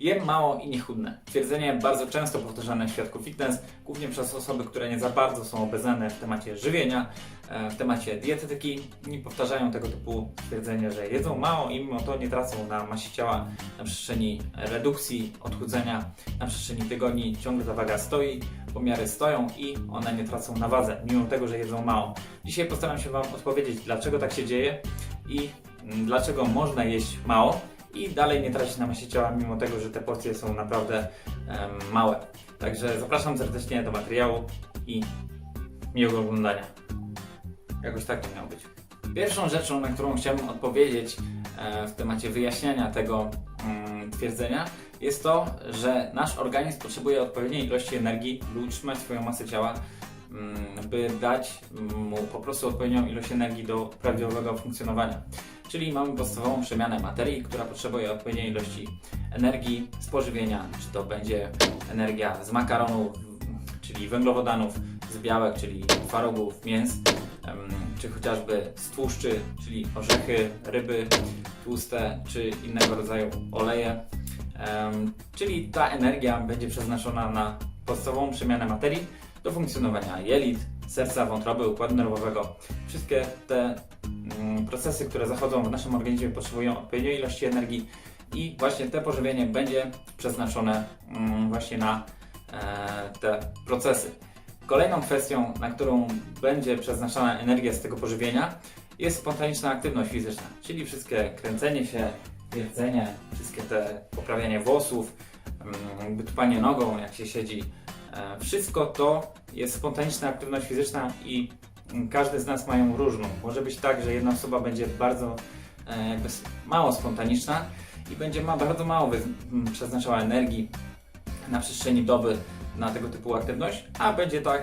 Jem mało i nie chudnę. Twierdzenie bardzo często powtarzane w świadku fitness, głównie przez osoby, które nie za bardzo są obeznane w temacie żywienia, e, w temacie dietetyki i powtarzają tego typu twierdzenie, że jedzą mało i mimo to nie tracą na masie ciała na przestrzeni redukcji, odchudzenia, na przestrzeni tygodni ciągle ta waga stoi, pomiary stoją i one nie tracą na wadze, mimo tego, że jedzą mało. Dzisiaj postaram się Wam odpowiedzieć, dlaczego tak się dzieje i mm, dlaczego można jeść mało i dalej nie tracić na masie ciała, mimo tego, że te porcje są naprawdę małe. Także zapraszam serdecznie do materiału i miłego oglądania. Jakoś tak to miało być. Pierwszą rzeczą, na którą chciałbym odpowiedzieć e, w temacie wyjaśniania tego mm, twierdzenia, jest to, że nasz organizm potrzebuje odpowiedniej ilości energii, by utrzymać swoją masę ciała, by dać mu po prostu odpowiednią ilość energii do prawidłowego funkcjonowania. Czyli mamy podstawową przemianę materii, która potrzebuje odpowiedniej ilości energii z pożywienia, czy to będzie energia z makaronów, czyli węglowodanów, z białek, czyli twarogów, mięs, czy chociażby z tłuszczy, czyli orzechy, ryby tłuste, czy innego rodzaju oleje. Czyli ta energia będzie przeznaczona na podstawową przemianę materii do funkcjonowania jelit, serca, wątroby, układu nerwowego. Wszystkie te mm, procesy, które zachodzą w naszym organizmie potrzebują odpowiedniej ilości energii i właśnie te pożywienie będzie przeznaczone mm, właśnie na e, te procesy. Kolejną kwestią, na którą będzie przeznaczana energia z tego pożywienia jest spontaniczna aktywność fizyczna, czyli wszystkie kręcenie się, wiercenie, wszystkie te poprawianie włosów, mm, wytupanie nogą, jak się siedzi. E, Wszystko to jest spontaniczna aktywność fizyczna i każdy z nas ma ją różną. Może być tak, że jedna osoba będzie bardzo e, jakby mało spontaniczna i będzie ma bardzo mało przeznaczała energii na przestrzeni doby na tego typu aktywność, a będzie tak,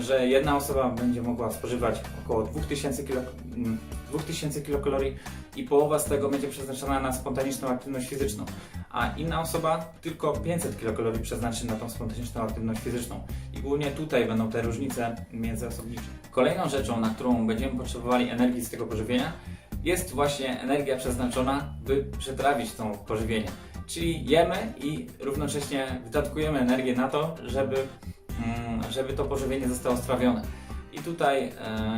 że jedna osoba będzie mogła spożywać około 2000, kilo, mm, 2000 kilokalorii i połowa z tego będzie przeznaczona na spontaniczną aktywność fizyczną, a inna osoba tylko 500 kilokalorii przeznaczy na tą spontaniczną aktywność fizyczną. I głównie tutaj będą te różnice międzyosobnicze. Kolejną rzeczą, na którą będziemy potrzebowali energii z tego pożywienia, jest właśnie energia przeznaczona, by przetrawić to pożywienie. Czyli jemy i równocześnie wydatkujemy energię na to, żeby, mm, żeby to pożywienie zostało strawione. I tutaj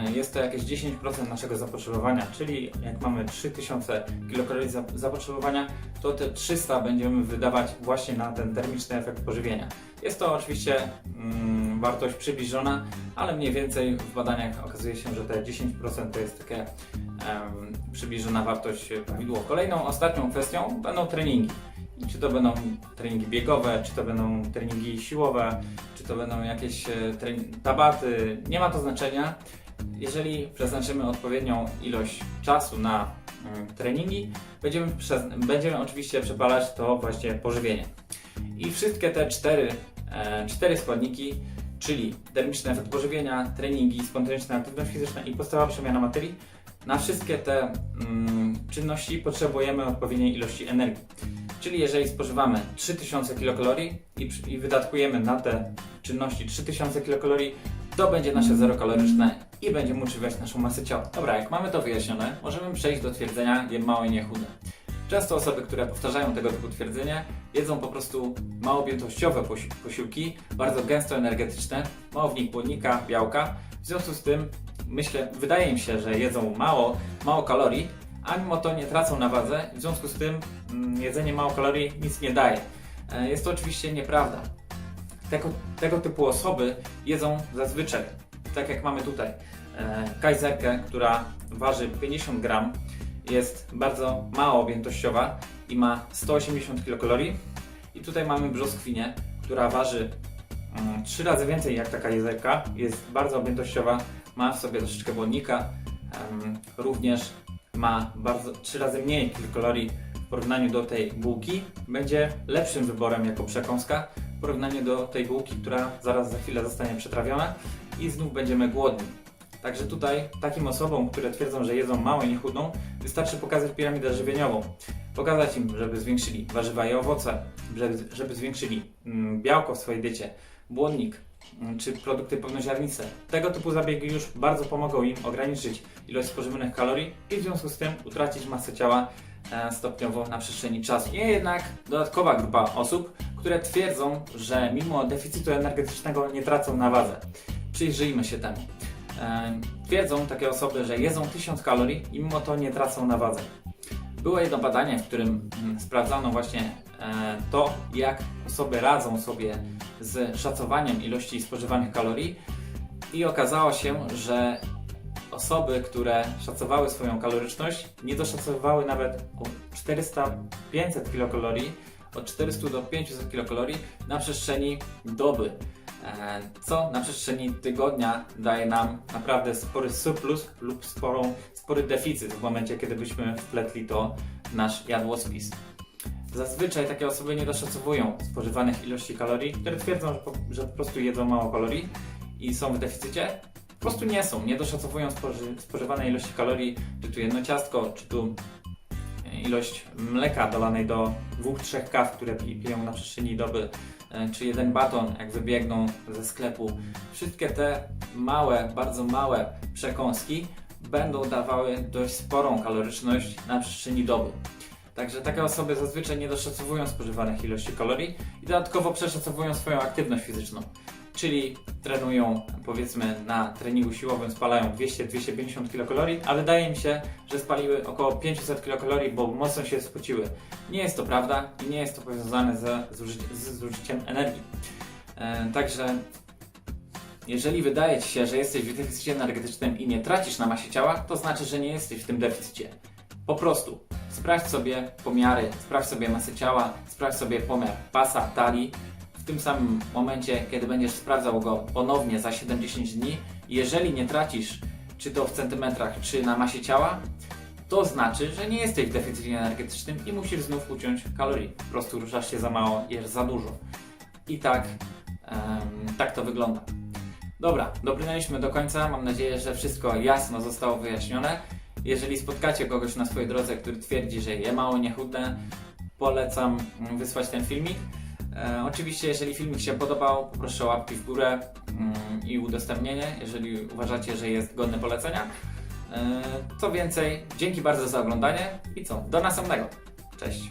e, jest to jakieś 10% naszego zapotrzebowania, czyli jak mamy 3000 kilokalorii za- zapotrzebowania, to te 300 będziemy wydawać właśnie na ten termiczny efekt pożywienia. Jest to oczywiście mm, wartość przybliżona, ale mniej więcej w badaniach okazuje się, że te 10% to jest takie przybliżona wartość prawidłowo. Kolejną, ostatnią kwestią będą treningi. Czy to będą treningi biegowe, czy to będą treningi siłowe, to będą jakieś e, tabaty, nie ma to znaczenia. Jeżeli przeznaczymy odpowiednią ilość czasu na mm, treningi, będziemy, będziemy oczywiście przepalać to właśnie pożywienie. I wszystkie te cztery, e, cztery składniki, czyli termiczny efekt pożywienia, treningi, spontaniczna aktywność fizyczna i podstawowa przemiana materii, na wszystkie te mm, czynności potrzebujemy odpowiedniej ilości energii. Czyli jeżeli spożywamy 3000 kilokalorii i, i wydatkujemy na te czynności 3000 kilokalorii, to będzie nasze zero kaloryczne i będziemy utrzymywać naszą masę ciała. Dobra, jak mamy to wyjaśnione, możemy przejść do twierdzenia jem mało i nie chudę. Często osoby, które powtarzają tego typu twierdzenie, jedzą po prostu małoobjętościowe posi- posiłki, bardzo gęsto energetyczne, mało w nich błonnika, białka. W związku z tym myślę, wydaje im się, że jedzą mało, mało kalorii, a mimo to nie tracą na wadze. W związku z tym mm, jedzenie mało kalorii nic nie daje. E, Jest to oczywiście nieprawda. Tego, tego typu osoby jedzą zazwyczaj, tak jak mamy tutaj, e, kajzerkę, która waży 50 gram, jest bardzo mało objętościowa i ma 180 kilokalorii. I tutaj mamy brzoskwinię, która waży mm, 3 razy więcej jak taka jezerka, jest bardzo objętościowa, ma w sobie troszeczkę błonnika, em, również ma bardzo 3 razy mniej kilokalorii w porównaniu do tej bułki, będzie lepszym wyborem jako przekąska w porównaniu do tej bułki, która zaraz za chwilę zostanie przetrawiona i znów będziemy głodni. Także tutaj takim osobom, które twierdzą, że jedzą mało i nie wystarczy pokazać piramidę żywieniową. Pokazać im, żeby zwiększyli warzywa i owoce, żeby, żeby zwiększyli mm, białko w swojej diecie, błonnik mm, czy produkty pełnoziarniste. Tego typu zabiegi już bardzo pomogą im ograniczyć ilość spożywanych kalorii i w związku z tym utracić masę ciała e, stopniowo na przestrzeni czasu. Jest jednak dodatkowa grupa osób, które twierdzą, że mimo deficytu energetycznego nie tracą na wadze. Przyjrzyjmy się temu. Twierdzą takie osoby, że jedzą 1000 kalorii i mimo to nie tracą na wadze. Było jedno badanie, w którym mm, sprawdzano właśnie e, to, jak osoby radzą sobie z szacowaniem ilości spożywanych kalorii i okazało się, że osoby, które szacowały swoją kaloryczność, nie doszacowywały nawet o 400-500 kilokalorii, od 400 do 500 kilokalorii na przestrzeni doby. E, Co na przestrzeni tygodnia daje nam naprawdę spory surplus lub sporą, spory deficyt w momencie, kiedy byśmy wpletli to w nasz jadłospis. Zazwyczaj takie osoby nie doszacowują spożywanych ilości kalorii, które twierdzą, że po, że po prostu jedzą mało kalorii i są w deficycie. Po prostu nie są, nie doszacowują spoży, spożywanej ilości kalorii, czy tu jedno ciastko, czy tu ilość mleka dolanej do dwóch, trzech kaw, które pi- piją na przestrzeni doby, e, czy jeden baton, jak wybiegną ze sklepu. Wszystkie te małe, bardzo małe przekąski będą dawały dość sporą kaloryczność na przestrzeni doby. Także takie osoby zazwyczaj nie doszacowują spożywanych ilości kalorii i dodatkowo przeszacowują swoją aktywność fizyczną. Czyli trenują, powiedzmy, na treningu siłowym spalają 200-250 kilokalorii, a wydaje mi się, że spaliły około 500 kilokalorii, bo mocno się spociły. Nie jest to prawda i nie jest to powiązane ze zużyciem, z zużyciem energii. E, także jeżeli wydaje Ci się, że jesteś w deficycie energetycznym i nie tracisz na masie ciała, to znaczy, że nie jesteś w tym deficycie. Po prostu sprawdź sobie pomiary, sprawdź sobie masę ciała, sprawdź sobie pomiar pasa, talii. Tym samym momencie, kiedy będziesz sprawdzał go ponownie za 70 dni, jeżeli nie tracisz, czy to w centymetrach, czy na masie ciała, to znaczy, że nie jesteś w deficycie energetycznym i musisz znów uciąć kalorii. Po prostu ruszasz się za mało, jesz za dużo. I tak, em, tak to wygląda. Dobra, dobrnęliśmy do końca. Mam nadzieję, że wszystko jasno zostało wyjaśnione. Jeżeli spotkacie kogoś na swojej drodze, który twierdzi, że je mało, nie chudne, polecam wysłać ten filmik. E, oczywiście, jeżeli filmik się podobał, poproszę o łapki w górę mm, i udostępnienie, jeżeli uważacie, że jest godny polecenia. E, co więcej, dzięki bardzo za oglądanie i co, do następnego. Cześć.